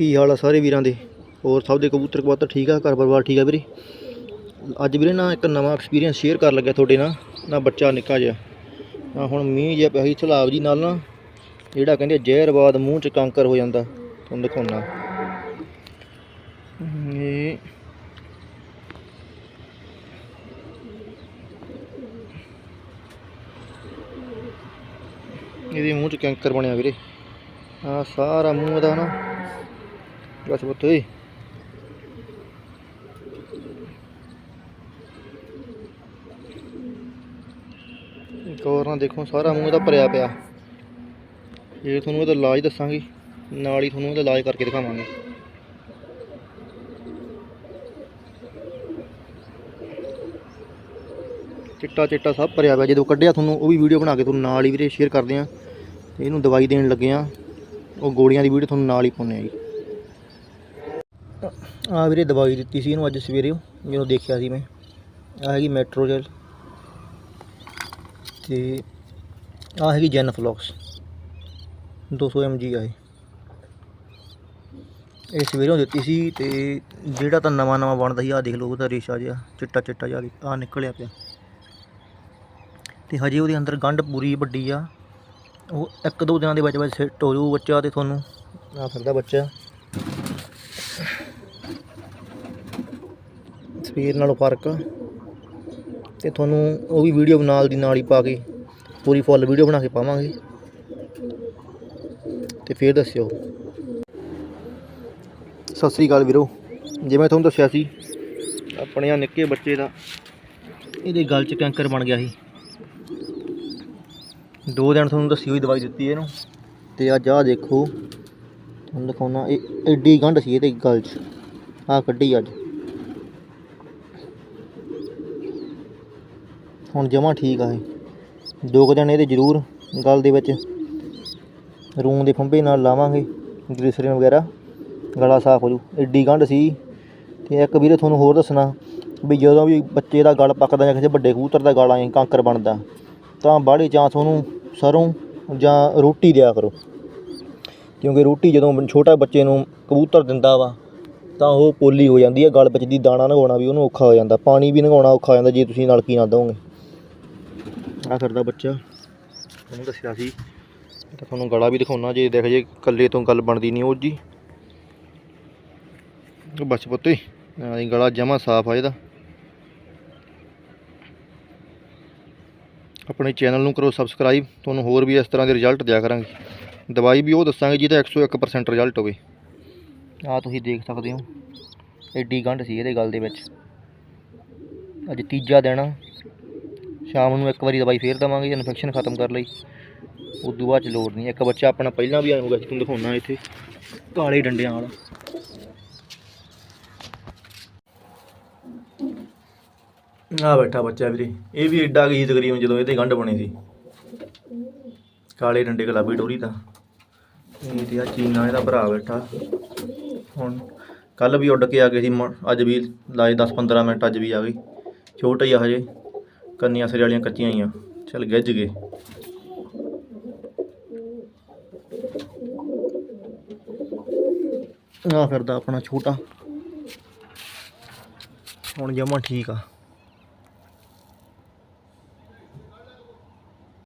ਕੀ ਹਾਲ ਆ ਸਾਰੇ ਵੀਰਾਂ ਦੇ? ਹੋਰ ਸਭ ਦੇ ਕਬੂਤਰ ਕਬੂਤਰ ਠੀਕ ਆ? ਘਰ ਪਰਿਵਾਰ ਠੀਕ ਆ ਵੀਰੇ? ਅੱਜ ਵੀਰੇ ਨਾ ਇੱਕ ਨਵਾਂ ਐਕਸਪੀਰੀਅੰਸ ਸ਼ੇਅਰ ਕਰਨ ਲੱਗਿਆ ਤੁਹਾਡੇ ਨਾਲ, ਨਾ ਬੱਚਾ ਨਿੱਕਾ ਜਿਹਾ। ਆ ਹੁਣ ਮੀਂਹ ਜਿਹਾ ਪਿਆ ਸੀ, ਸਲਾਬ ਜੀ ਨਾਲ ਨਾ, ਜਿਹੜਾ ਕਹਿੰਦੇ ਜ਼ਹਿਰ ਬਾਦ ਮੂੰਹ ਚ ਕੰਕਰ ਹੋ ਜਾਂਦਾ, ਤੁਹਾਨੂੰ ਦਿਖਾਉਣਾ ਇਹ ਇਹਦੇ ਮੂੰਹ ਚ ਕੈਂਕਰ ਬਣਿਆ ਵੀਰੇ। ਆ ਸਾਰਾ ਮੂੰਹ ਇਹਦਾ ਨਾ ਬਸ ਪੁੱਤ ਓਏ ਨਾਲ ਦੇਖੋ, ਸਾਰਾ ਮੂੰਹ ਇਹਦਾ ਭਰਿਆ ਪਿਆ। ਇਹ ਤੁਹਾਨੂੰ ਇਹਦਾ ਇਲਾਜ ਦੱਸਾਂਗੇ, ਨਾਲ ਹੀ ਤੁਹਾਨੂੰ ਇਹਦਾ ਇਲਾਜ ਕਰਕੇ ਦਿਖਾਵਾਂਗੇ। ਚਿੱਟਾ ਚਿੱਟਾ ਸਭ ਭਰਿਆ ਪਿਆ। ਜਦੋਂ ਕੱਢਿਆ ਤੁਹਾਨੂੰ, ਉਹ ਵੀ ਵੀਡੀਓ ਬਣਾ ਕੇ ਤੁਹਾਨੂੰ ਨਾਲ ਹੀ ਵੀਰੇ ਸ਼ੇਅਰ ਕਰਦੇ ਆ। ਤੇ ਇਹਨੂੰ ਦਵਾਈ ਦੇਣ ਲੱਗੇ ਆ। ਉਹ ਗੋਲੀਆਂ ਦੀ ਵੀਡੀਓ ਤੁਹਾਨੂੰ ਨਾਲ ਹੀ ਪਾਉਂਦੇ ਆ ਜੀ। ਆ ਵੀਰੇ ਦਵਾਈ ਦਿੱਤੀ ਸੀ ਇਹਨੂੰ ਅੱਜ ਸਵੇਰੇ ਜਦੋਂ ਦੇਖਿਆ ਸੀ ਮੈਂ। ਆ ਹੈਗੀ ਮੈਟਰੋਜੈਲ ਤੇ ਆ ਹੈਗੀ ਜੈਨ ਫਲੌਕਸ 200 mg ਆ ਇਹ। ਸਵੇਰੇ ਸਵੇਰੋਂ ਦਿੱਤੀ ਸੀ ਤੇ ਜਿਹੜਾ ਤਾਂ ਨਵਾਂ ਨਵਾਂ ਬਣਦਾ ਸੀ ਆ ਦੇਖ ਲਓ ਉਹਦਾ ਰੇਸ਼ਾ ਜਿਹਾ, ਚਿੱਟਾ ਚਿੱਟਾ ਜਿਹਾ ਆ ਨਿਕਲਿਆ ਪਿਆ। ਤੇ ਹਜੇ ਉਹਦੇ ਅੰਦਰ ਗੰਢ ਪੂਰੀ ਵੱਡੀ ਆ। ਉਹ ਇੱਕ ਦੋ ਦਿਨਾਂ ਦੇ ਵਿੱਚ ਵਿੱਚ ਸੈੱਟ ਹੋ ਜਾਊ ਬੱਚਾ ਤੇ ਤੁਹਾਨੂੰ। ਆ ਫਿਰਦਾ ਬੱਚਾ। ਸਪੀਰ ਨਾਲੋਂ ਫ਼ਰਕ ਆ। ਤੇ ਤੁਹਾਨੂੰ ਉਹ ਵੀ ਵੀਡੀਓ ਨਾਲ ਦੀ ਨਾਲ ਹੀ ਪਾ ਕੇ, ਪੂਰੀ ਫੁੱਲ ਵੀਡੀਓ ਬਣਾ ਕੇ ਪਾਵਾਂਗੇ। ਤੇ ਫੇਰ ਦੱਸਿਓ। ਸਤਿ ਸ੍ਰੀ ਅਕਾਲ ਵੀਰੋ। ਜਿਵੇਂ ਤੁਹਾਨੂੰ ਦੱਸਿਆ ਸੀ ਆਪਣੇ ਆ ਨਿੱਕੇ ਬੱਚੇ ਦਾ ਇਹਦੇ ਗਲ 'ਚ ਕੈਂਕਰ ਬਣ ਗਿਆ ਸੀ। ਦੋ ਦਿਨ ਤੁਹਾਨੂੰ ਦੱਸੀ ਹੋਈ ਦਵਾਈ ਦਿੱਤੀ ਇਹਨੂੰ। ਤੇ ਅੱਜ ਆਹ ਦੇਖੋ, ਤੁਹਾਨੂੰ ਦਿਖਾਉਣਾ, ਇਹ ਐਡੀ ਗੰਢ ਸੀ ਇਹਦੇ ਗਲ 'ਚ। ਆਹ ਕੱਢੀ ਅੱਜ। ਹੁਣ ਜਮਾ ਠੀਕ ਆ ਇਹ। ਦੋ ਕੁ ਦਿਨ ਇਹਦੇ ਜ਼ਰੂਰ ਗਲ ਦੇ ਵਿੱਚ ਰੂੰ ਦੇ ਫੰਬੇ ਨਾਲ ਲਾਵਾਂਗੇ, ਗਲੀਸਰੀਨ ਵਗੈਰਾ, ਗਲਾ ਸਾਫ਼ ਹੋ ਜੂ। ਐਡੀ ਗੰਢ ਸੀ ਤੇ ਇੱਕ ਵੀਰੇ ਤੁਹਾਨੂੰ ਹੋਰ ਦੱਸਣਾ ਵੀ ਜਦੋਂ ਵੀ ਬੱਚੇ ਦਾ ਗਲ ਪੱਕਦਾ ਜਾਂ ਕਿਸੇ ਵੱਡੇ ਕਬੂਤਰ ਦਾ ਗਲ ਐਂ ਕਾਂਕਰ ਬਣਦਾ, ਤਾਂ ਬਾਹਲੇ ਚਾਂਸ ਉਹਨੂੰ ਸਰੋਂ ਜਾਂ ਰੋਟੀ ਦਿਆ ਕਰੋ। ਕਿਉਂਕਿ ਰੋਟੀ ਜਦੋਂ ਛੋਟਾ ਬੱਚੇ ਨੂੰ ਕਬੂਤਰ ਦਿੰਦਾ ਵਾ, ਤਾਂ ਉਹ ਪੋਲੀ ਹੋ ਜਾਂਦੀ ਹੈ ਗਲ ਵਿੱਚ ਦੀ ਦਾਣਾ ਨਗਾਉਣਾ ਵੀ ਉਹਨੂੰ ਔਖਾ ਹੋ ਜਾਂਦਾ, ਪਾਣੀ ਵੀ ਨਗਾਉਣਾ ਔਖਾ ਹੋ ਜਾਂਦਾ, ਜੇ ਤੁਸੀਂ ਨਲਕੀ ਨਾ ਦੋਗੇ ਆ ਫਿਰਦਾ ਬੱਚਾ। ਉਹਨੂੰ ਦੱਸਿਆ ਸੀ। ਤਾਂ ਤੁਹਾਨੂੰ ਗਲਾ ਵੀ ਦਿਖਾਉਣਾ ਜੇ ਦੇਖ ਜੇ ਕੱਲੇ ਤੋਂ ਗੱਲ ਬਣਦੀ ਨਹੀਂ ਉਹ ਜੀ। ਉਹ ਬਸ ਪੁੱਤੇ ਆਹ ਗਲਾ ਜਮਾ ਸਾਫ਼ ਆ ਇਹਦਾ। ਆਪਣੇ ਚੈਨਲ ਨੂੰ ਕਰੋ ਸਬਸਕ੍ਰਾਈਬ, ਤੁਹਾਨੂੰ ਹੋਰ ਵੀ ਇਸ ਤਰ੍ਹਾਂ ਦੇ ਰਿਜ਼ਲਟ ਦਿਆ ਕਰਾਂਗੇ। ਦਵਾਈ ਵੀ ਉਹ ਦੱਸਾਂਗੇ ਜਿਹਦਾ 101% ਰਿਜ਼ਲਟ ਹੋਵੇ। ਆ ਤੁਸੀਂ ਦੇਖ ਸਕਦੇ ਹੋ। ਐਡੀ ਗੰਢ ਸੀ ਇਹਦੇ ਗੱਲ ਦੇ ਵਿੱਚ। ਅੱਜ ਤੀਜਾ ਦਿਨ ਆ। ਸ਼ਾਮ ਨੂੰ ਇੱਕ ਵਾਰੀ ਦਵਾਈ ਫੇਰ ਦਵਾਂਗੇ ਇਨਫੈਕਸ਼ਨ ਖਤਮ ਕਰ ਲਈ। ਉਦੋਂ ਬਾਅਦ ਚ ਲੋੜ ਨਹੀਂ। ਇੱਕ ਬੱਚਾ ਆਪਣਾ ਪਹਿਲਾਂ ਵੀ ਆਇਆ ਹੋਗਾ ਤੁਹਾਨੂੰ ਦਿਖਾਉਣਾ ਇੱਥੇ। ਕਾਲੇ ਡੰਡਿਆਂ ਵਾਲਾ। ਆ ਬੈਠਾ ਬੱਚਾ ਵੀਰੇ। ਇਹ ਵੀ ਐਡਾ ਗਈ ਤਕਰੀਬਨ ਜਦੋਂ ਇਹਦੇ ਗੰਢ ਬਣੀ ਸੀ। ਕਾਲੇ ਡੰਡੇ ਗੁਲਾਬੀ ਡੋਰੀ ਦਾ ਇਹ ਤੇ ਆ ਚੀਨਾ, ਇਹਦਾ ਭਰਾ ਬੈਠਾ। ਹੁਣ ਕੱਲ ਵੀ ਉੱਡ ਕੇ ਆ ਗਏ ਸੀ ਅੱਜ ਵੀ ਲਾਏ 10 15 ਮਿੰਟ, ਅੱਜ ਵੀ ਆ ਗਈ। ਛੋਟਾ ਹੀ ਆ ਹਜੇ। ਕੰਨੀਆਂ ਸਿਰ ਵਾਲੀਆਂ ਕੱਚੀਆਂ ਹੀ ਆ ਚਲ ਗਿੱਜ ਗਏ। ਆ ਫਿਰਦਾ ਆਪਣਾ ਛੋਟਾ। ਹੁਣ ਜਮਾ ਠੀਕ ਆ।